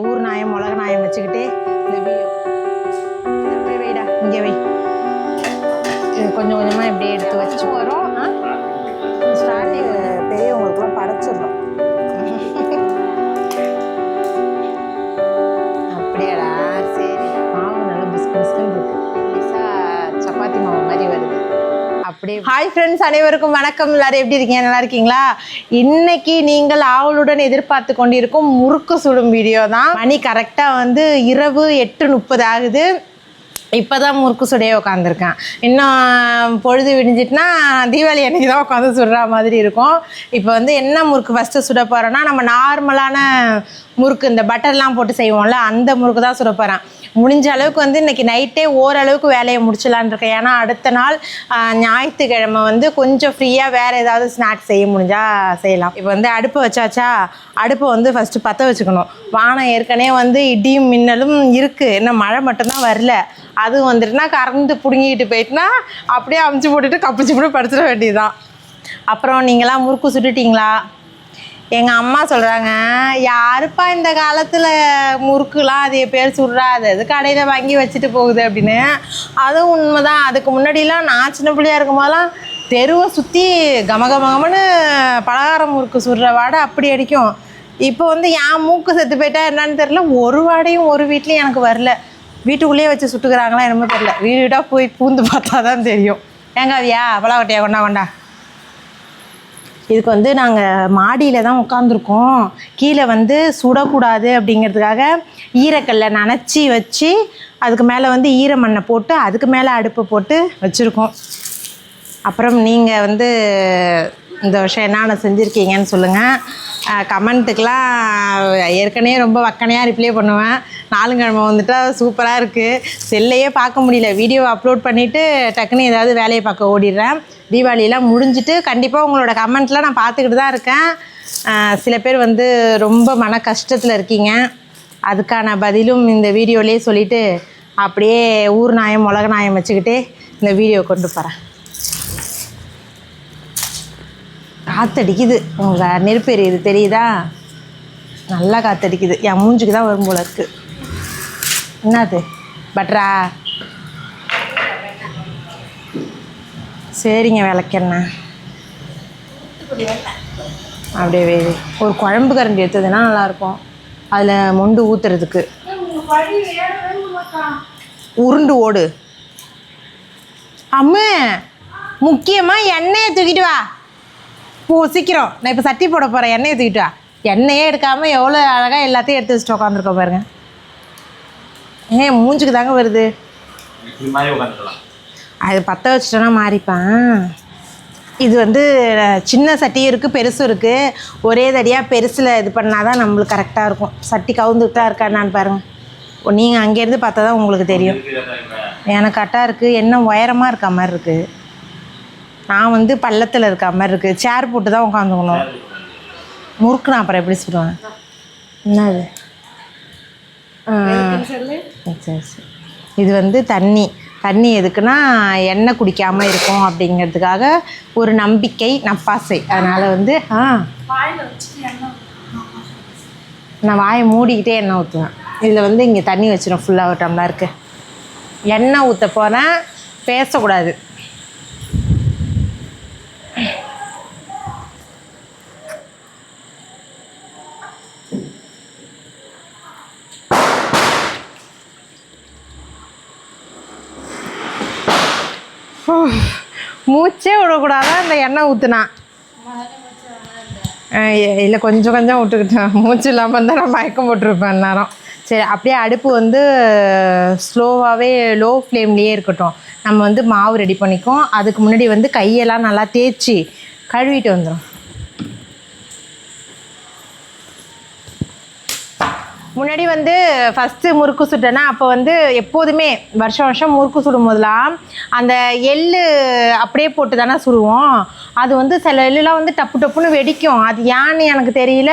ஊர் நாயம் மிளக நாயம் வச்சுக்கிட்டு இந்த வீடியோ போய் வைடா இங்கே வை. கொஞ்சம் கொஞ்சமாக இப்படியே எடுத்து வச்சு வரும் ஹாய் ஃப்ரெண்ட்ஸ் அனைவருக்கும் வணக்கம். எல்லாரும் எப்படி இருக்கீங்க? நல்லா இருக்கீங்களா? இன்னைக்கு நீங்கள் ஆவலுடன் எதிர்பார்த்து கொண்டிருக்கும் முறுக்கு சுடும் வீடியோ தான். மணி கரெக்டாக வந்து இரவு எட்டு முப்பது ஆகுது. இப்போ தான் முறுக்கு சுடைய உட்காந்துருக்கேன் இன்னும் பொழுது விடிஞ்சிட்டுனா தீபாவளி அன்னைக்கு தான் உட்காந்து சுடுற மாதிரி இருக்கும். இப்போ வந்து என்ன முறுக்கு ஃபஸ்ட்டு சுட போகிறோன்னா நம்ம நார்மலான முறுக்கு இந்த பட்டர்லாம் போட்டு செய்வோம்ல அந்த முறுக்கு தான் சுட போகிறேன் முடிஞ்ச அளவுக்கு வந்து இன்னைக்கு நைட்டே ஓரளவுக்கு வேலையை முடிச்சலான் இருக்கேன். ஏன்னா அடுத்த நாள் ஞாயிற்றுக்கிழமை வந்து கொஞ்சம் ஃப்ரீயாக வேறு ஏதாவது ஸ்நாக்ஸ் செய்ய முடிஞ்சால் செய்யலாம். இப்போ வந்து அடுப்பு வச்சாச்சா அடுப்பை வந்து ஃபஸ்ட்டு பற்ற வச்சுக்கணும். வானம் ஏற்கனவே வந்து இடியும் மின்னலும் இருக்குது இன்னும் மழை மட்டும்தான் வரல. அது வந்துட்டுனா கறந்து பிடுங்கிட்டு போயிட்டுனா அப்படியே அமுச்சு போட்டுட்டு கப்பிச்சு போட்டு படுத்துட வேண்டியதுதான். அப்புறம் நீங்களாம் முறுக்கு சுட்டுட்டீங்களா? எங்கள் அம்மா சொல்கிறாங்க யாருப்பா இந்த காலத்தில் முறுக்குலாம் அது பேர் சுடுறா? அது அது கடையில் வாங்கி வச்சுட்டு போகுது? அப்படின்னு. அதுவும் உண்மைதான். அதுக்கு முன்னாடிலாம் நான் சின்ன பிள்ளையா இருக்கும் போதெல்லாம் தெருவை சுற்றி கமகமகமன்னு பலகாரம் முறுக்கு சுடுற வாடை அப்படி அடிக்கும். இப்போ வந்து என் மூக்கு செத்து போயிட்டா என்னன்னு தெரில ஒரு வாடையும் ஒரு வீட்லேயும் எனக்கு வரல. வீட்டுக்குள்ளேயே வச்சு சுட்டுக்கிறாங்களா என்னமோ தெரில வீடு வீடாக போய் பூந்து பார்த்தா தான் தெரியும் எங்காவியா அவியா பலாவட்டையா கொண்டா கொண்டா? இதுக்கு வந்து நாங்கள் மாடியில் தான் உட்காந்துருக்கோம் கீழே வந்து சுடக்கூடாது அப்படிங்கிறதுக்காக ஈரக்கல்லை நனைச்சி வச்சு அதுக்கு மேலே வந்து ஈரமண்ணை போட்டு அதுக்கு மேலே அடுப்பை போட்டு வச்சுருக்கோம். அப்புறம் நீங்கள் வந்து இந்த வருஷம் என்னென்ன செஞ்சுருக்கீங்கன்னு சொல்லுங்கள் கமெண்ட்டுக்கெலாம் ஏற்கனவே ரொம்ப வக்கனையாக ரிப்ளை பண்ணுவேன். நாலுங்கிழமை வந்துட்டால் சூப்பராக இருக்குது செல்லையே பார்க்க முடியல. வீடியோ அப்லோட் பண்ணிவிட்டு டக்குன்னு ஏதாவது வேலையை பார்க்க ஓடிடுறேன். தீபாவளியெல்லாம் முடிஞ்சிட்டு கண்டிப்பாக உங்களோட கமெண்ட்லாம் நான் பார்த்துக்கிட்டு தான் இருக்கேன். சில பேர் வந்து ரொம்ப மன கஷ்டத்தில் இருக்கீங்க. அதுக்கான பதிலும் இந்த வீடியோலேயே சொல்லிவிட்டு அப்படியே ஊர் நாயம் உலக நாயம் வச்சுக்கிட்டே இந்த வீடியோ கொண்டு போகிறேன் காத்தடிக்குது. உங்கள் நெருப்பு எரியுது தெரியுதா? நல்லா காத்தடிக்குது. என் மூஞ்சுக்கு தான் வரும் போல இருக்குது என்னது? பட்ரா? சரிங்க விளக்கெண்ண அப்படியே வேறு ஒரு குழம்பு கரண்டி எடுத்ததுன்னா நல்லாயிருக்கும். அதில் மொண்டு ஊற்றுறதுக்கு உருண்டு ஓடு. அம்மு முக்கியமாக எண்ணெயை தூக்கிட்டு வா. போ சீக்கிரம். நான் இப்போ சட்டி போட போகிறேன் எண்ணெயை தூக்கிட்டு வா. எண்ணெயே எடுக்காமல் எவ்வளோ அழகாக எல்லாத்தையும் எடுத்து வச்சுட்டு உட்காந்துருக்கோம் பாருங்க. ஏன் மூஞ்சுக்கு தாங்க வருது. அது பற்ற வச்சிட்டோன்னா மாறிப்பான். இது வந்து சின்ன சட்டியும் இருக்குது பெருசும் இருக்குது ஒரே தடியாக பெருசில் இது பண்ணால் தான் நம்மளுக்கு கரெக்டாக இருக்கும். சட்டி கவுந்துக்கிட்டா இருக்கான்னு பாருங்கள் நீங்கள் அங்கேருந்து பார்த்தா தான் உங்களுக்கு தெரியும். எனக்கு கரெக்டாக இருக்குது என்ன உயரமாக இருக்க மாதிரி இருக்குது நான் வந்து பள்ளத்தில் இருக்க மாதிரி இருக்குது சேர் போட்டு தான் உட்காந்துக்கணும். முறுக்கு நான் அப்புறம் எப்படி சொல்லுவேன் என்னது? சரி. இது வந்து தண்ணி. தண்ணி எதுக்குன்னா எண்ணெய் குடிக்காமல் இருக்கும் அப்படிங்கிறதுக்காக ஒரு நம்பிக்கை நப்பாசை. அதனால் வந்து ஆ. நான் வாயை மூடிக்கிட்டே எண்ணெய் ஊற்றுவேன் இதில் வந்து இங்கே தண்ணி வச்சிடும் ஃபுல்லாக ஒரு டம்ளருக்கு. எண்ணெய் ஊற்ற போகிறேன் பேசக்கூடாது. மூச்சே விடக்கூடாதான் இந்த எண்ணெய் ஊற்றுனா இல்லை கொஞ்சம் கொஞ்சம் விட்டுக்கிட்டேன் மூச்சு இல்லாமல் இருந்தால் நான் மயக்கம் போட்டிருப்பேன் நேரம் சரி அப்படியே அடுப்பு வந்து ஸ்லோவாகவே லோ ஃப்ளேம்லேயே இருக்கட்டும். நம்ம வந்து மாவு ரெடி பண்ணிக்கோம் அதுக்கு முன்னாடி வந்து கையெல்லாம் நல்லா தேய்ச்சி கழுவிட்டு வந்துடும் முன்னாடி வந்து ஃபஸ்ட்டு முறுக்கு சுட்டேன்னா அப்போ வந்து எப்போதுமே வருஷம் வருஷம் முறுக்கு சுடும் போதெல்லாம் அந்த எள் அப்படியே போட்டு தானே சுடுவோம். அது வந்து சில எள்ளுலாம் வந்து டப்பு டப்புன்னு வெடிக்கும். அது ஏன்னு எனக்கு தெரியல.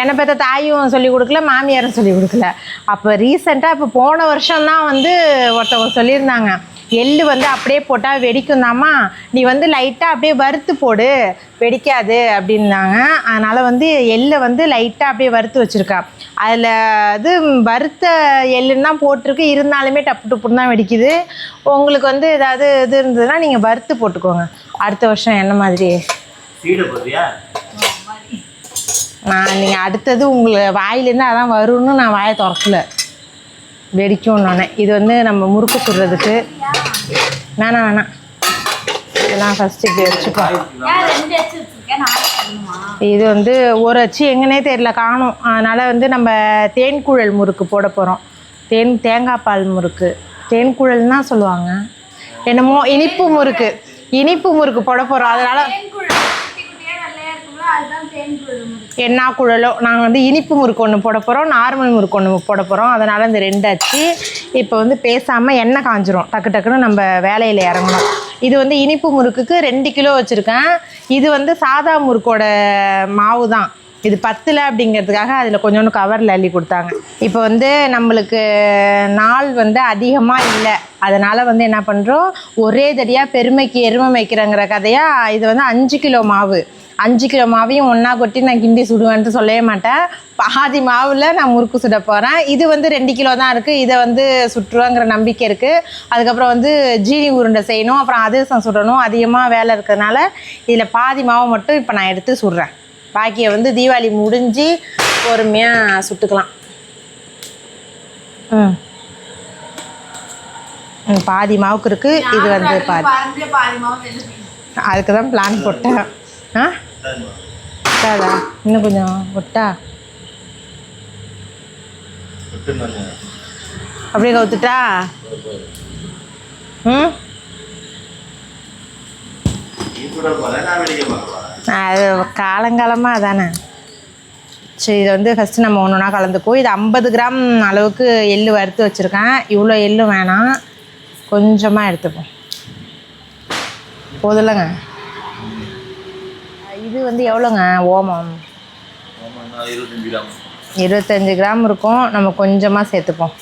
என்னை பெற்ற தாயும் சொல்லி கொடுக்கல மாமியாரும் சொல்லி கொடுக்கல. அப்போ ரீசெண்டாக இப்போ போன வருஷம்தான் வந்து ஒருத்தவங்க சொல்லியிருந்தாங்க. எள்ளு வந்து அப்படியே போட்டால் வெடிக்கும் தாம்மா நீ வந்து லைட்டாக அப்படியே வறுத்து போடு. வெடிக்காது அப்படின்னாங்க. அதனால் வந்து எள்ளை வந்து லைட்டாக அப்படியே வறுத்து வச்சுருக்கா. அதில் இது வறுத்த எள்ளுன்னு தான் போட்டிருக்கு. இருந்தாலுமே டப்பு டப்புன்னு தான் வெடிக்குது. உங்களுக்கு வந்து ஏதாவது இது இருந்ததுன்னா நீங்கள் வறுத்து போட்டுக்கோங்க. அடுத்த வருஷம் என்ன மாதிரி? நான் நீங்கள் அடுத்தது உங்களை வாயிலேருந்து அதான் வரும்னு நான் வாயை திறக்கல. வெடிக்கும் நானே. இது வந்து நம்ம முறுக்கு சுடுறதுக்கு. வேணாம் வேணாம் இதெல்லாம் ஃபஸ்ட்டு இப்படி வச்சுப்போம். இது வந்து ஒரு அச்சு எங்கன்னே தெரியல காணும். அதனால் வந்து நம்ம தேன்குழல் முறுக்கு போட போகிறோம் தேன் தேங்காய் பால் முறுக்கு. தேன்குழல் தான் சொல்லுவாங்க. என்னமோ இனிப்பு முறுக்கு. இனிப்பு முறுக்கு போட போகிறோம் அதனால் எண்ணா குழலோ நாங்கள் வந்து இனிப்பு முறுக்கு ஒன்று போட போகிறோம் நார்மல் முறுக்கு ஒன்று போட போகிறோம் அதனால் இந்த ரெண்டாச்சு இப்போ வந்து பேசாமல் எண்ணெய் காஞ்சிரும். டக்கு டக்குன்னு நம்ம வேலையில் இறங்கணும். இது வந்து இனிப்பு முறுக்குக்கு ரெண்டு கிலோ வச்சுருக்கேன். இது வந்து சாதா முறுக்கோட மாவு தான் இது பத்தில் அப்படிங்கிறதுக்காக அதில் கொஞ்சோண்டு கவரில் அள்ளி கொடுத்தாங்க. இப்போ வந்து நம்மளுக்கு நாள் வந்து அதிகமாக இல்லை. அதனால் வந்து என்ன பண்ணுறோம் ஒரே தடியாக பெருமைக்கு எருமை வைக்கிறங்கிற கதையாக இது வந்து அஞ்சு கிலோ மாவு. அஞ்சு கிலோ மாவையும் ஒன்றா கொட்டி நான் கிண்டி சுடுவேன்ட்டு சொல்லவே மாட்டேன். பாதி மாவில் நான் முறுக்கு சுட போகிறேன் இது வந்து ரெண்டு கிலோ தான் இருக்குது இதை வந்து சுற்றுவேங்கிற நம்பிக்கை இருக்குது அதுக்கப்புறம் வந்து ஜீனி உருண்டை செய்யணும். அப்புறம் அதிரசம் சுடணும். அதிகமாக வேலை இருக்கிறதுனால இதில் பாதி மாவை மட்டும் இப்போ நான் எடுத்து சுடுறேன். பாக்கியை வந்து தீபாவளி முடிஞ்சு பொறுமையாக சுட்டுக்கலாம். ம். பாதி மாவுக்கு இருக்குது இது வந்து பாதி. அதுக்கு தான் பிளான் போட்டேன். ஆ? ஒட்டாதா இன்னும் கொஞ்சம் ஒட்டா அப்படியே கவுத்துட்டா? ம்? அது காலங்காலமாக அதானே. சரி இதை வந்து ஃபஸ்ட்டு நம்ம ஒன்று ஒன்றா கலந்துக்குவோம். இது ஐம்பது கிராம் அளவுக்கு எள்ளு வறுத்து வச்சுருக்கேன். இவ்வளோ எள்ளு வேணாம். கொஞ்சமாக எடுத்துப்போம். போதில்லைங்க இது வந்து எவ்வளோங்க ஓமம்? இருபத்தஞ்சு கிராம். இருக்கும். நம்ம கொஞ்சமாக சேர்த்துப்போம்.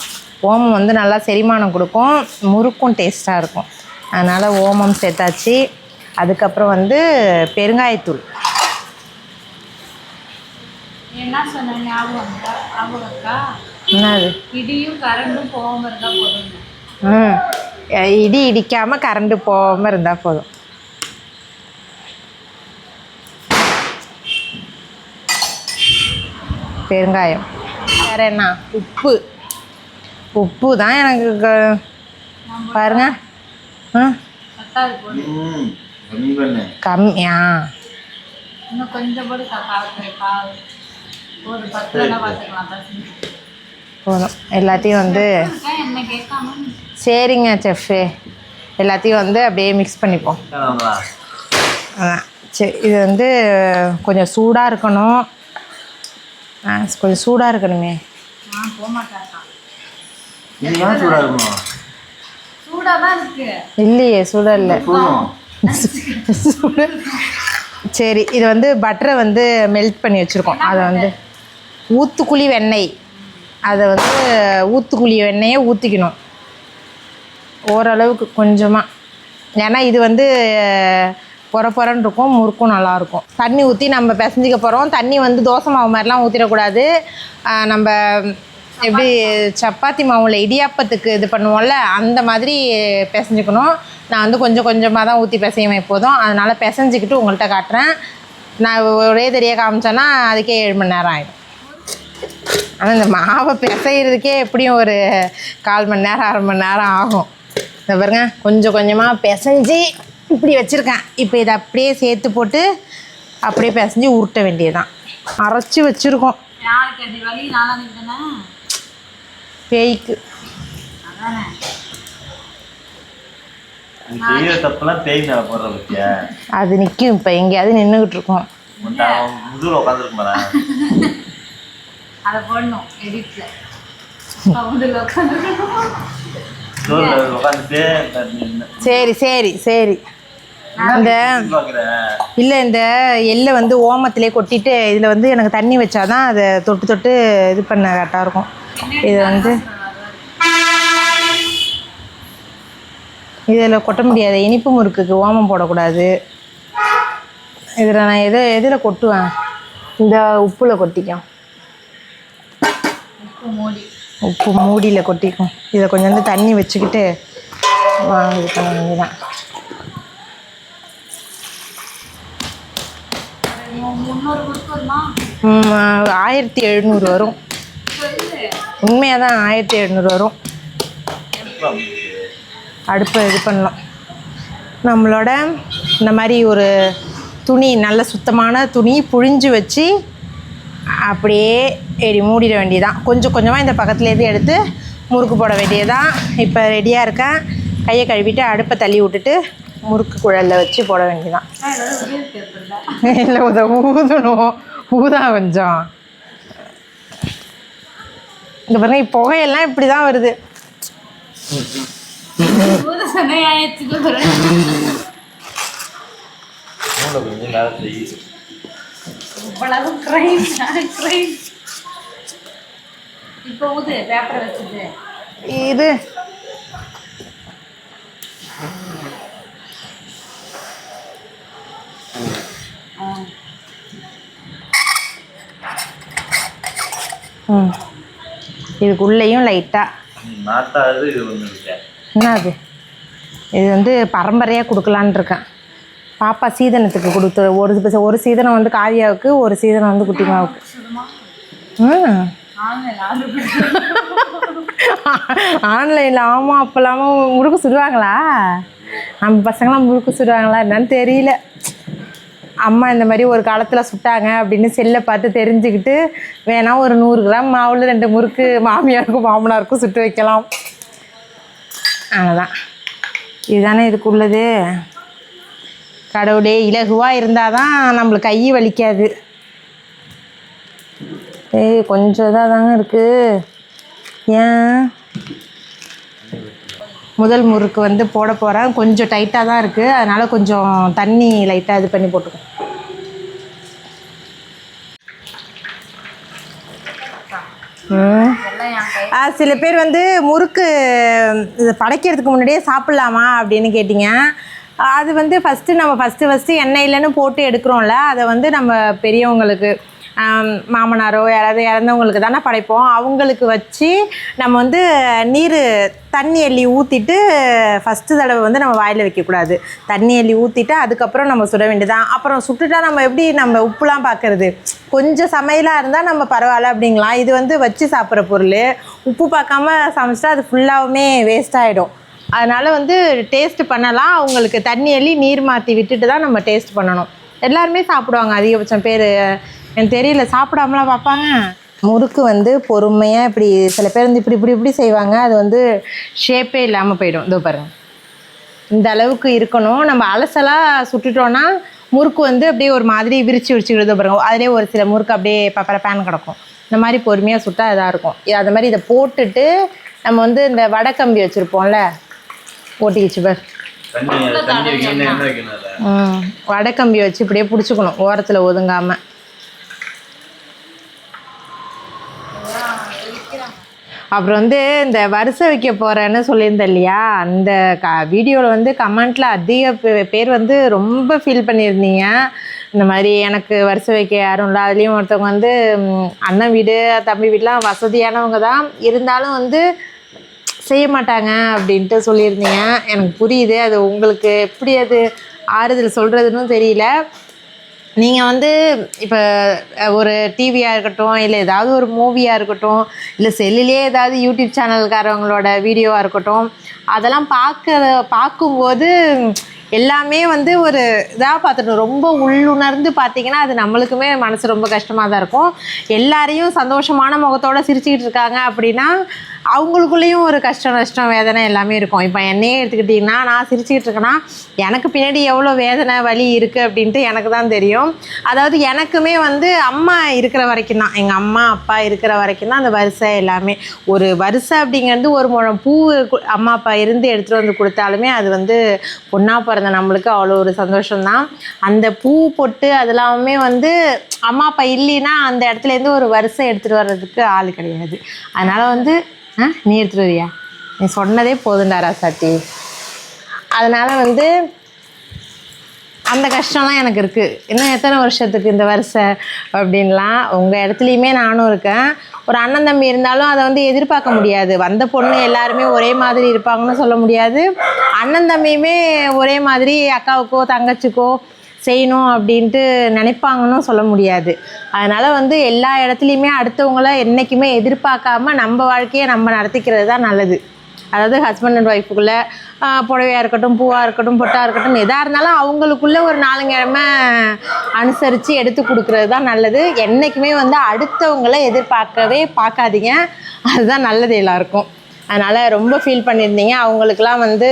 ஓமம் வந்து நல்லா செரிமானம் கொடுக்கும். முறுக்கும் டேஸ்ட்டாக இருக்கும். அதனால் ஓமம் சேர்த்தாச்சு. அதுக்கப்புறம் வந்து பெருங்காயத்தூள். என்ன சொன்ன ஞாபகம் என்னது? இடியும் கரண்டும் போகாம இருந்தா போதும் ம். இடி இடிக்காமல் கரண்ட்டு போகாமல் இருந்தால் போதும். பெருங்காயம். வேற என்ன? உப்பு. உப்பு தான் எனக்கு பாருங்க. கம்மியா போதும். எல்லாத்தையும் வந்து சரிங்க செஃப்பு எல்லாத்தையும் வந்து அப்படியே மிக்ஸ் பண்ணிப்போம். சரி இது வந்து கொஞ்சம் சூடாக இருக்கணும். ஆ, கொஞ்சம் சூடாக இருக்கணுமே. சூடாக இல்லையே சூடாக இல்லை. சரி இது வந்து பட்டரை வந்து மெல்ட் பண்ணி வச்சுருக்கோம். அதை வந்து ஊத்துக்குழி வெண்ணெய். அதை வந்து ஊத்துக்குழி வெண்ணெயை ஊற்றிக்கணும் ஓரளவுக்கு கொஞ்சமாக ஏன்னா இது வந்து பொற பொறன்னு இருக்கும் முறுக்கும் நல்லாயிருக்கும் தண்ணி ஊற்றி நம்ம பிசைஞ்சிக்க போகிறோம் தண்ணி வந்து தோசை மாவு மாதிரிலாம் ஊற்றிடக்கூடாது நம்ம எப்படி சப்பாத்தி மாவில் இடியாப்பத்துக்கு இது பண்ணுவோம்ல அந்த மாதிரி பிசைஞ்சுக்கணும். நான் வந்து கொஞ்சம் கொஞ்சமாக தான் ஊற்றி பிசையுவேன் எப்போதும் அதனால் பிசைஞ்சிக்கிட்டு உங்கள்கிட்ட காட்டுறேன். நான் ஒரே தெரிய காமிச்சேன்னா அதுக்கே ஏழு மணி நேரம் ஆகிடும் ஆனால் இந்த மாவை பிசைகிறதுக்கே எப்படியும் ஒரு கால் மணி நேரம் அரை மணி நேரம் ஆகும். இந்த பாருங்க கொஞ்சம் கொஞ்சமாக பிசைஞ்சு இப்படி வச்சுருக்கேன். இப்போ இதை அப்படியே சேர்த்து போட்டு அப்படியே பிசைஞ்சு உருட்ட வேண்டியதுதான். அரைச்சி வச்சுருக்கோம். பேய்க்கு. அது நிற்கும் இப்போ எங்கேயாவது நின்றுக்கிட்டு இருக்கோம். அதை போடணும். எடிட்ல சரி சரி சரி. இந்த இல்லை இந்த எள்ளை வந்து ஓமத்திலே கொட்டிட்டு இதில் வந்து எனக்கு தண்ணி வச்சாதான் அதை தொட்டு தொட்டு இது பண்ண கரெக்டாக இருக்கும். இது வந்து இதில் கொட்ட முடியாது. இனிப்பு முறுக்குக்கு ஓமம் போடக்கூடாது. இதில் நான் எதை எதில் கொட்டுவேன்? இந்த உப்பில் கொட்டிக்கும். உப்பு மூடி. உப்பு மூடியில் கொட்டிக்கும். இதை கொஞ்சோண்டு தண்ணி வச்சுக்கிட்டு வா- இது பண்ண வேண்டியதான் முந்நூறு கொடுக்குமா ம், ஆயிரத்தி எழுநூறு வரும். உண்மையாக தான் ஆயிரத்தி எழுநூறு வரும். அடுப்பை இது பண்ணலாம். நம்மளோட இந்த மாதிரி ஒரு துணி நல்ல சுத்தமான துணி புழிஞ்சு வச்சு அப்படியே எடி மூடிட வேண்டியதான் கொஞ்சம் கொஞ்சமாக இந்த பக்கத்துலேருந்து எடுத்து முறுக்கு போட வேண்டியதான் இப்போ ரெடியாக இருக்கேன். கையை கழுவிட்டு அடுப்பை தள்ளி விட்டுட்டு முறுக்கு குழலில் வச்சு போட வேண்டியதான் இல்லை உத ஊதணும். ஊதா கொஞ்சம். இங்கே பாருங்க புகையெல்லாம் இப்படி தான் வருது ஊத சொன்ன ஆயிடுச்சு மூளை கொஞ்சம் வேலை செய்யுது இவ்வளவு கிரைம் கிரைம் இப்போ ஊது பேப்பரை வச்சுது இது ம் இதுக்குள்ளேயும் லைட்டாக என்ன அது இது வந்து பரம்பரையாக கொடுக்கலான்னு இருக்கேன். பாப்பா சீதனத்துக்கு கொடுத்து ஒரு ஒரு சீதனம் வந்து காவியாவுக்கு ஒரு சீதனம் வந்து குட்டிமாவுக்கு. ம். ஆன்லைனில் ஆமாம் அப்போல்லாம முறுக்கு சுடுவாங்களா? நம்ம பசங்களாம் முறுக்கு சுடுவாங்களா? என்னன்னு தெரியல. அம்மா இந்த மாதிரி ஒரு காலத்தில் சுட்டாங்க அப்படின்னு செல்லை பார்த்து தெரிஞ்சுக்கிட்டு வேணால் ஒரு நூறு கிராம் மாவில் ரெண்டு முறுக்கு மாமியாருக்கும் மாமனாருக்கும் சுட்டு வைக்கலாம். அவ்வளோதான் இதுதானே இதுக்கு உள்ளது கடவுளே இலகுவாக இருந்தால் தான் நம்மளுக்கு கை வலிக்காது. ஏய் கொஞ்சம் இதாக தாங்க இருக்குது ஏன்? முதல் முறுக்கு வந்து போட போகிறேன் கொஞ்சம் டைட்டாக தான் இருக்குது அதனால் கொஞ்சம் தண்ணி லைட்டாக இது பண்ணி போட்டுக்கலாம் ஆ, சில பேர் வந்து முறுக்கு இது படைக்கிறதுக்கு முன்னாடியே சாப்பிட்லாமா அப்படின்னு கேட்டிங்க. அது வந்து ஃபஸ்ட்டு நம்ம ஃபஸ்ட்டு ஃபஸ்ட்டு எண்ணெயிலன்னு போட்டு எடுக்கிறோம்ல. அதை வந்து நம்ம பெரியவங்களுக்கு மாமனாரோ யாராவது இறந்தவங்களுக்கு தானே படைப்போம். அவங்களுக்கு வச்சு நம்ம வந்து நீர் தண்ணி அள்ளி ஊற்றிட்டு ஃபஸ்ட்டு தடவை வந்து நம்ம வாயில் வைக்கக்கூடாது. தண்ணி அள்ளி ஊற்றிட்டு அதுக்கப்புறம் நம்ம சுட வேண்டியதான் அப்புறம் சுட்டுட்டா நம்ம எப்படி நம்ம உப்புலாம் பார்க்கறது கொஞ்சம் சமையலாக இருந்தால் நம்ம பரவாயில்ல அப்படிங்களாம் இது வந்து வச்சு சாப்பிட்ற பொருள். உப்பு பார்க்காம சமைச்சிட்டா அது ஃபுல்லாகவுமே வேஸ்ட் ஆகிடும் அதனால் வந்து டேஸ்ட் பண்ணலாம். அவங்களுக்கு தண்ணி அள்ளி நீர் மாற்றி விட்டுட்டு தான் நம்ம டேஸ்ட் பண்ணணும். எல்லாருமே சாப்பிடுவாங்க அதிகபட்சம் பேர். எனக்கு தெரியல சாப்பிடாமலாம் பார்ப்பாங்க. முறுக்கு வந்து பொறுமையாக இப்படி சில பேர் வந்து இப்படி இப்படி இப்படி செய்வாங்க. அது வந்து ஷேப்பே இல்லாமல் போயிடும். இதோ பாருங்க. இந்த அளவுக்கு இருக்கணும். நம்ம அலசலாக சுட்டுட்டோன்னா முறுக்கு வந்து அப்படியே ஒரு மாதிரி விரிச்சு விரிச்சுக்கிறது பாருங்க. அதிலே ஒரு சில முறுக்கு அப்படியே பப்பர பேன் கிடக்கும். இந்த மாதிரி பொறுமையாக சுட்டா இதாக இருக்கும். அது மாதிரி இதை போட்டுட்டு நம்ம வந்து இந்த வடை கம்பி வச்சுருப்போம்ல. ஓட்டிக்கிச்சு பார். வடை கம்பி வச்சு இப்படியே பிடிச்சிக்கணும். ஓரத்தில் ஒதுங்காமல் அப்புறம் வந்து இந்த வரிசை வைக்க போகிறேன்னு சொல்லியிருந்தேன் இல்லையா? அந்த க வீடியோவில் வந்து கமெண்ட்டில் அதிக பே- பேர் வந்து ரொம்ப ஃபீல் பண்ணியிருந்தீங்க. இந்த மாதிரி எனக்கு வரிசை வைக்க யாரும் இல்லை. அதுலேயும் ஒருத்தவங்க வந்து அண்ணன் வீடு தம்பி வீடெலாம் வசதியானவங்க தான். இருந்தாலும் வந்து செய்ய மாட்டாங்க அப்படின்ட்டு சொல்லியிருந்தீங்க. எனக்கு புரியுது. அது உங்களுக்கு எப்படி அது ஆறுதல் சொல்கிறதுன்னு தெரியல. நீங்கள் வந்து இப்போ ஒரு டிவியாக இருக்கட்டும் இல்லை ஏதாவது ஒரு மூவியாக இருக்கட்டும் இல்லை செல்லுலேயே ஏதாவது யூடியூப் சேனல்காரவங்களோட வீடியோவாக இருக்கட்டும் அதெல்லாம் பார்க்க பார்க்கும்போது எல்லாமே வந்து ஒரு இதாக பார்த்துட்டு ரொம்ப உள்ளுணர்ந்து பார்த்தீங்கன்னா அது நம்மளுக்குமே மனசு ரொம்ப கஷ்டமாக தான் இருக்கும். எல்லாரையும் சந்தோஷமான முகத்தோடு சிரிச்சுக்கிட்டு இருக்காங்க அப்படின்னா அவங்களுக்குள்ளேயும் ஒரு கஷ்டம் நஷ்டம் வேதனை எல்லாமே இருக்கும். இப்போ என்னையே எடுத்துக்கிட்டிங்கன்னா நான் சிரிச்சுக்கிட்டு இருக்கேன்னா எனக்கு பின்னாடி எவ்வளோ வேதனை வலி இருக்குது அப்படின்ட்டு எனக்கு தான் தெரியும். அதாவது எனக்குமே வந்து அம்மா இருக்கிற வரைக்கும் தான். எங்கள் அம்மா அப்பா இருக்கிற வரைக்கும் தான் அந்த வரிசை எல்லாமே. ஒரு வரிசை அப்படிங்கிறது ஒரு முழம் பூ அம்மா அப்பா இருந்து எடுத்துகிட்டு வந்து கொடுத்தாலுமே அது வந்து பொண்ணாக பிறந்த நம்மளுக்கு அவ்வளோ ஒரு சந்தோஷம்தான் அந்த பூ பொட்டு அதெல்லாமே வந்து அம்மா அப்பா இல்லைன்னா அந்த இடத்துலேருந்து ஒரு வரிசை எடுத்துகிட்டு வர்றதுக்கு ஆள் கிடையாது. அதனால் வந்து ஆ? நீ எடுத்துகிட்டு வரியா? நீ சொன்னதே போதுண்டா ராசாத்தி. அதனால் வந்து அந்த கஷ்டம்லாம் எனக்கு இருக்குது இன்னும் எத்தனை வருஷத்துக்கு இந்த வருஷம் அப்படின்லாம் உங்கள் இடத்துலையுமே நானும் இருக்கேன். ஒரு அண்ணன் தம்பி இருந்தாலும் அதை வந்து எதிர்பார்க்க முடியாது. வந்த பொண்ணு எல்லாருமே ஒரே மாதிரி இருப்பாங்கன்னு சொல்ல முடியாது. அண்ணன் தம்பியுமே ஒரே மாதிரி அக்காவுக்கோ தங்கச்சிக்கோ செய்யணும் அப்படின்ட்டு நினைப்பாங்கன்னு சொல்ல முடியாது. அதனால் வந்து எல்லா இடத்துலையுமே அடுத்தவங்கள என்றைக்குமே எதிர்பார்க்காம நம்ம வாழ்க்கையை நம்ம நடத்திக்கிறது தான் நல்லது. அதாவது ஹஸ்பண்ட் அண்ட் ஒய்ஃபுக்குள்ளே புடவையாக இருக்கட்டும் பூவாக இருக்கட்டும் பொட்டாக இருக்கட்டும் எதாக இருந்தாலும் அவங்களுக்குள்ளே ஒரு நாலுங்கிழமை அனுசரித்து எடுத்து கொடுக்குறது தான் நல்லது. என்றைக்குமே வந்து அடுத்தவங்கள எதிர்பார்க்கவே பார்க்காதீங்க. அதுதான் நல்லது எல்லாருக்கும். அதனால் ரொம்ப ஃபீல் பண்ணியிருந்தீங்க. அவங்களுக்கெல்லாம் வந்து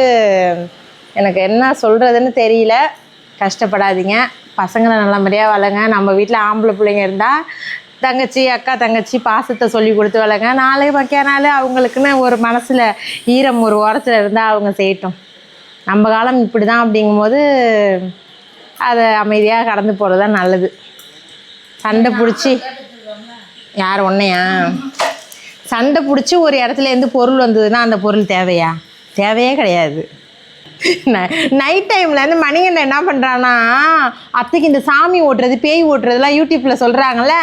எனக்கு என்ன சொல்கிறதுன்னு தெரியல. கஷ்டப்படாதீங்க. பசங்களை நல்லபடியாக வளங்க நம்ம வீட்டில் ஆம்பளை பிள்ளைங்க இருந்தால் தங்கச்சி அக்கா தங்கச்சி பாசத்தை சொல்லி கொடுத்து வளங்க நாளை மக்கிய நாள் அவங்களுக்குன்னு ஒரு மனசில் ஈரம் ஒரு ஓரத்தில் இருந்தால் அவங்க செய்யட்டும் நம்ம காலம் இப்படி தான் அப்படிங்கும்போது அதை அமைதியாக கடந்து போகிறது தான் நல்லது. சண்டை பிடிச்சி யார் ஒன்றையா சண்டை பிடிச்சி ஒரு இடத்துல இருந்து பொருள் வந்ததுன்னா அந்த பொருள் தேவையா? தேவையே கிடையாது. நைட் டைமில் வந்து மணிகண்டன் என்ன பண்ணுறான்னா அத்தைக்கு இந்த சாமி ஓட்டுறது பேய் ஓட்டுறதுலாம் யூடியூப்பில் சொல்கிறாங்கல்ல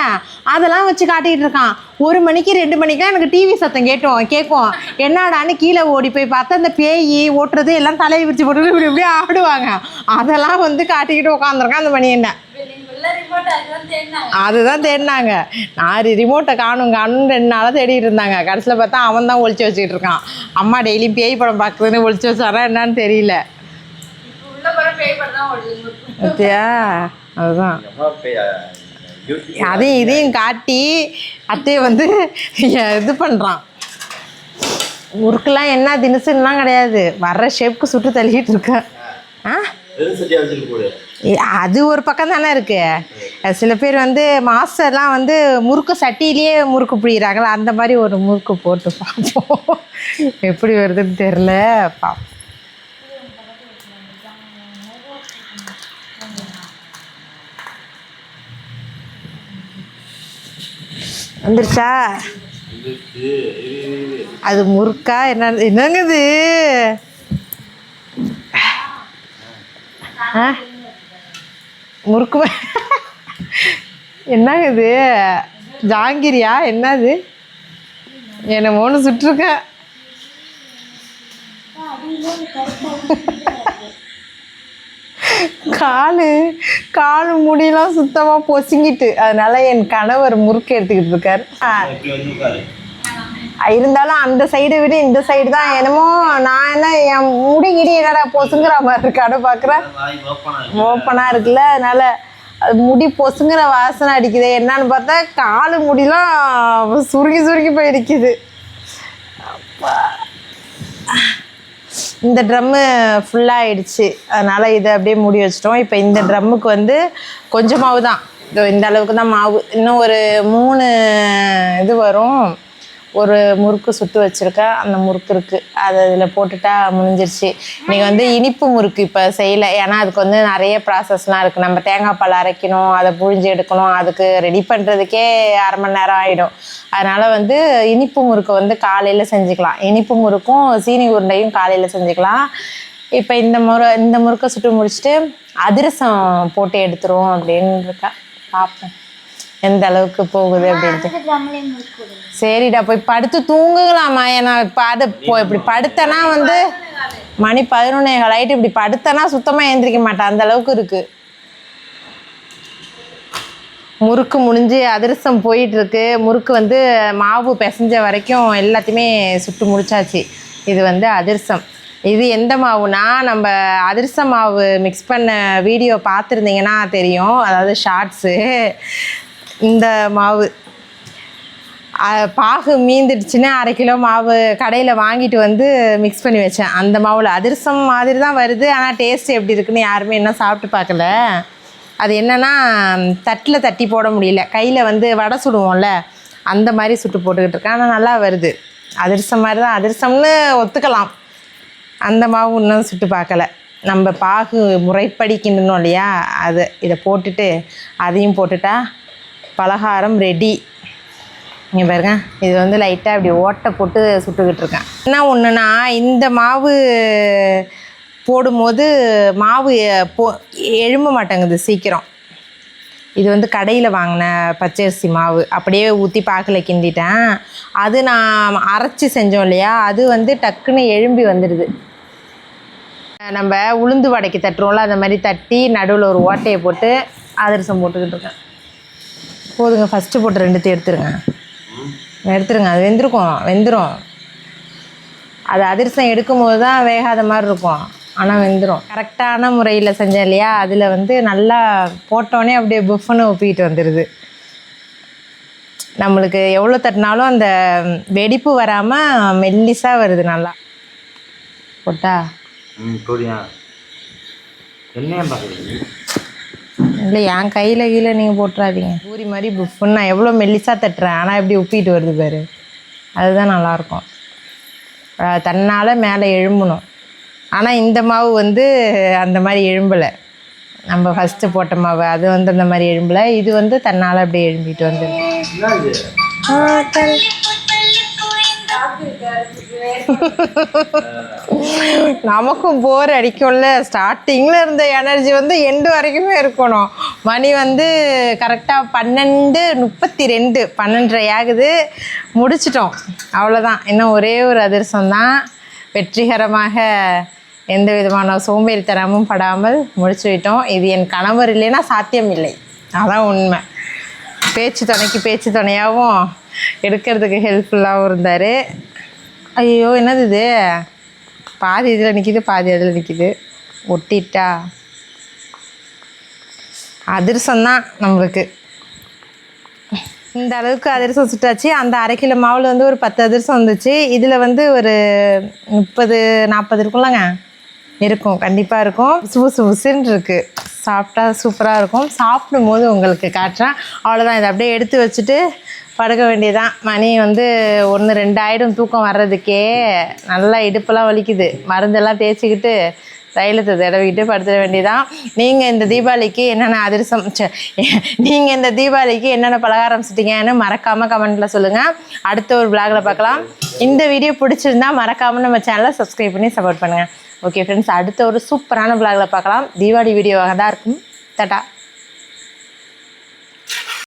அதெல்லாம் வச்சு காட்டிகிட்டு இருக்கான். ஒரு மணிக்கு ரெண்டு மணிக்கெலாம் எனக்கு டிவி சத்தம் கேட்டோம் கேட்கும். என்னடான்னு கீழே ஓடி போய் பார்த்தா அந்த பேய் ஓட்டுறது எல்லாம் தலையை விரிச்சு போட்டு இப்படி இப்படி ஆடுவாங்க. அதெல்லாம் வந்து காட்டிக்கிட்டு உட்காந்துருக்கான் அந்த மணிகண்டன். அதுதான் தேடினாங்க. நான் ரிமோட்டை காணும் காணும்னு ரெண்டு நாளாக தேடிட்டு இருந்தாங்க. கடைசியில் பார்த்தா அவன் தான் ஒழிச்சு வச்சுக்கிட்டு இருக்கான். அம்மா டெய்லியும் பேய் படம் பார்க்குறதுன்னு ஒழிச்சு வச்சாரா என்னன்னு தெரியல. அதுதான். அதையும் இதையும் காட்டி அத்தையை வந்து இது பண்ணுறான் முறுக்கெல்லாம் என்ன தினுசுலாம் கிடையாது. வர்ற ஷேப்புக்கு சுட்டு தள்ளிக்கிட்டு இருக்கேன் ஆ? அது ஒரு பக்கம் தானே இருக்கு. சில பேர் வந்து மாஸ்டர்லாம் வந்து முறுக்கு சட்டியிலேயே முறுக்கு பிடிக்கிறாங்களா அந்த மாதிரி ஒரு முறுக்கு போட்டு பார்ப்போம். எப்படி வருதுன்னு தெரில பார்ப்போம் வந்துருச்சா? அது முறுக்கா? என்ன என்னங்க இது? ஆ? முறுக்கு ம- என்னங்க இது ஜாங்கிரியா? என்னது? என்னமோன்னு சுட்டிருக்க. காலு காலு முடியெல்லாம் சுத்தமாக பொசுங்கிட்டு. அதனால என் கணவர் முறுக்கு எடுத்துக்கிட்டு இருக்காரு ஆ, இப்படி வந்து உட்காரு இருந்தாலும் அந்த சைடு விட இந்த சைடு தான் என்னமோ நான் என்ன என் முடி இடி என்னடா பொசுங்கிற மாதிரி இருக்கான்னு பார்க்குறேன் ஓப்பனாக இருக்குல்ல அதனால முடி பொசுங்கிற வாசனை அடிக்குது. என்னன்னு பார்த்தா காலு முடிலாம் சுருங்கி சுருங்கி போயிருக்குது. இந்த ட்ரம்மு ஃபுல்லாகிடுச்சு அதனால் இதை அப்படியே மூடி வச்சிட்டோம். இப்போ இந்த ட்ரம்முக்கு வந்து கொஞ்சம் மாவு தான். இந்த அளவுக்கு தான் மாவு. இன்னும் ஒரு மூணு இது வரும். ஒரு முறுக்கு சுட்டு வச்சுருக்கேன் அந்த முறுக்கு இருக்குது அதை அதில் போட்டுட்டா முடிஞ்சிருச்சு. இன்றைக்கி வந்து இனிப்பு முறுக்கு இப்போ செய்யலை. ஏன்னா அதுக்கு வந்து நிறைய ப்ராசஸ்லாம் இருக்குது நம்ம தேங்காய் பால் அரைக்கணும் அதை புழிஞ்சு எடுக்கணும் அதுக்கு ரெடி பண்ணுறதுக்கே அரை மணி நேரம் ஆகிடும் அதனால் வந்து இனிப்பு முறுக்கு வந்து காலையில் செஞ்சுக்கலாம். இனிப்பு முறுக்கும் சீனி உருண்டையும் காலையில் செஞ்சுக்கலாம். இப்போ இந்த முறை இந்த முறுக்கை சுட்டு முடிச்சுட்டு அதிரசம் போட்டு எடுத்துருவோம் அப்படின்னு இருக்கா பார்ப்போம் எந்த அளவுக்கு போகுது அப்படின்ட்டு. சரிடா போய் படுத்து தூங்குங்களாம்மா. ஏன்னா படு போ இப்படி படுத்தனா வந்து மணி பதினொன்னே ஆயிட்டு இப்படி படுத்தனா சுத்தமாக எழுந்திரிக்க மாட்டேன். அந்த அளவுக்கு இருக்கு. முறுக்கு முடிஞ்சு அதிரசம் போயிட்டு இருக்கு. முறுக்கு வந்து மாவு பிசைஞ்ச வரைக்கும் எல்லாத்தையுமே சுட்டு முடிச்சாச்சு. இது வந்து அதிரசம். இது எந்த மாவுனா நம்ம அதிரச மாவு மிக்ஸ் பண்ண வீடியோ பார்த்துருந்தீங்கன்னா தெரியும். அதாவது ஷார்ட்ஸு இந்த மாவு. பாகு மீந்துடுச்சுன்னா அரை கிலோ மாவு கடையில் வாங்கிட்டு வந்து மிக்ஸ் பண்ணி வச்சேன். அந்த மாவில் அதிரசம் மாதிரி தான் வருது. ஆனால் டேஸ்ட் எப்படி இருக்குன்னு யாருமே இன்னும் சாப்பிட்டு பார்க்கல. அது என்னென்னா தட்டில் தட்டி போட முடியல. கையில் வந்து வடை சுடுவோம்ல அந்த மாதிரி சுட்டு போட்டுக்கிட்டு இருக்கேன். ஆனால் நல்லா வருது. அதிரசம் மாதிரி தான் அதிரசம்னு ஒத்துக்கலாம். அந்த மாவு இன்னும் சுட்டு பார்க்கல. நம்ம பாகு முறைப்படி கிண்டணும் இல்லையா? அது இதை போட்டுட்டு அதையும் போட்டுட்டா பலகாரம் ரெடி இங்கே பாருங்க இது வந்து லைட்டாக இப்படி ஓட்டை போட்டு சுட்டுக்கிட்டு இருக்கேன். என்ன ஒன்றுனா இந்த மாவு போடும்போது மாவு போ எழும்ப மாட்டேங்குது சீக்கிரம். இது வந்து கடையில் வாங்கின பச்சரிசி மாவு. அப்படியே ஊற்றி பாக்கில் கிண்டிட்டேன். அது நான் அரைச்சி செஞ்சோம் இல்லையா அது வந்து டக்குன்னு எழும்பி வந்துடுது. நம்ம உளுந்து வடைக்கு தட்டுறோம்ல அந்த மாதிரி தட்டி நடுவில் ஒரு ஓட்டையை போட்டு அதிரசம் போட்டுக்கிட்டு இருக்கேன். போதுங்க ஃபஸ்ட்டு போட்டு ரெண்டுத்தையும் எடுத்துருங்க. எடுத்துருங்க அது வெந்திருக்கும் வெந்துடும் அது அதிரசம் எடுக்கும்போது தான் வேகாத மாதிரி இருக்கும். ஆனால் வெந்துடும் கரெக்டான முறையில் செஞ்சேன் இல்லையா? அதில் வந்து நல்லா போட்டோன்னே அப்படியே புஃப்னு ஒப்பிக்கிட்டு வந்துடுது நம்மளுக்கு எவ்வளோ தட்டினாலும் அந்த வெடிப்பு வராமல் மெல்லிஸாக வருது நல்லா. போட்டா? ம் போடியா பார்க்குறீங்க? இல்லை என் கையில் கீழே நீங்கள் போட்டுறாதீங்க. பூரி மாதிரி புஃப்னு நான் எவ்வளோ மெல்லிஸாக தட்டுறேன். ஆனால் எப்படி உப்பிட்டு வருது பாரு. அதுதான் நல்லாயிருக்கும். தன்னால் மேலே எழும்பணும். ஆனால் இந்த மாவு வந்து அந்த மாதிரி எழும்பலை. நம்ம ஃபஸ்ட்டு போட்ட மாவு அது வந்து அந்த மாதிரி எழும்பலை. இது வந்து தன்னால் அப்படியே எழும்பிட்டு வந்துடும் நமக்கும் போர் அடிக்கும்ல. ஸ்டார்டிங்கில் இருந்த எனர்ஜி வந்து எண்டு வரைக்குமே இருக்கணும். மணி வந்து கரெக்டாக பன்னெண்டு முப்பத்தி ரெண்டு பன்னெண்டரை ஆகுது. முடிச்சிட்டோம். அவ்வளோதான் இன்னும் ஒரே ஒரு அதிரசம் தான் வெற்றிகரமாக எந்த விதமான சோம்பேறித்தனமும் படாமல் முடிச்சு விட்டோம். இது என் கணவர் இல்லைன்னா சாத்தியம் இல்லை அதான் உண்மை. பேச்சு துணைக்கு பேச்சு துணையாகவும் எடுக்கிறதுக்கு ஹெல்ப்ஃபுல்லாகவும் இருந்தார். ஐயோ என்னது இது? பாதி இதில் நிற்கிது பாதி அதில் நிற்கிது ஒட்டிட்டா? அதிரசம் தான் நம்மளுக்கு. இந்த அளவுக்கு அதிரசம் சுட்டாச்சு. அந்த அரை கிலோ மாவில் வந்து ஒரு பத்து அதிரசம் வந்துச்சு. இதில் வந்து ஒரு முப்பது நாற்பது இருக்கும்லங்க. இருக்கும் கண்டிப்பாக இருக்கும். சுபு சுபுசுன்னு இருக்குது சாப்பிட்டா சூப்பராக இருக்கும். சாப்பிடும்போது உங்களுக்கு காட்டுறேன். அவ்வளோதான் இதை அப்படியே எடுத்து வச்சுட்டு படுக்க வேண்டியதான் மணி வந்து ஒன்று ரெண்டு ஆயிடும் தூக்கம் வர்றதுக்கே நல்லா இடுப்பெல்லாம் வலிக்குது. மருந்தெல்லாம் தேய்ச்சிக்கிட்டு தைலத்தை தடவிக்கிட்டு படுத்துட வேண்டியதான் நீங்கள் இந்த தீபாவளிக்கு என்னென்ன அதிரசம்? நீங்கள் இந்த தீபாவளிக்கு என்னென்ன பலகாரம் சுட்டீங்கன்னு மறக்காமல் கமெண்ட்டில் சொல்லுங்கள் அடுத்த ஒரு vlogல பார்க்கலாம். இந்த வீடியோ பிடிச்சிருந்தா மறக்காமல் நம்ம சேனலை சப்ஸ்கிரைப் பண்ணி சப்போர்ட் பண்ணுங்கள் ஓகே ஃப்ரெண்ட்ஸ் அடுத்த ஒரு சூப்பரான vlogல பார்க்கலாம். தீபாவளி வீடியோவாக தான் இருக்கும். தட்டா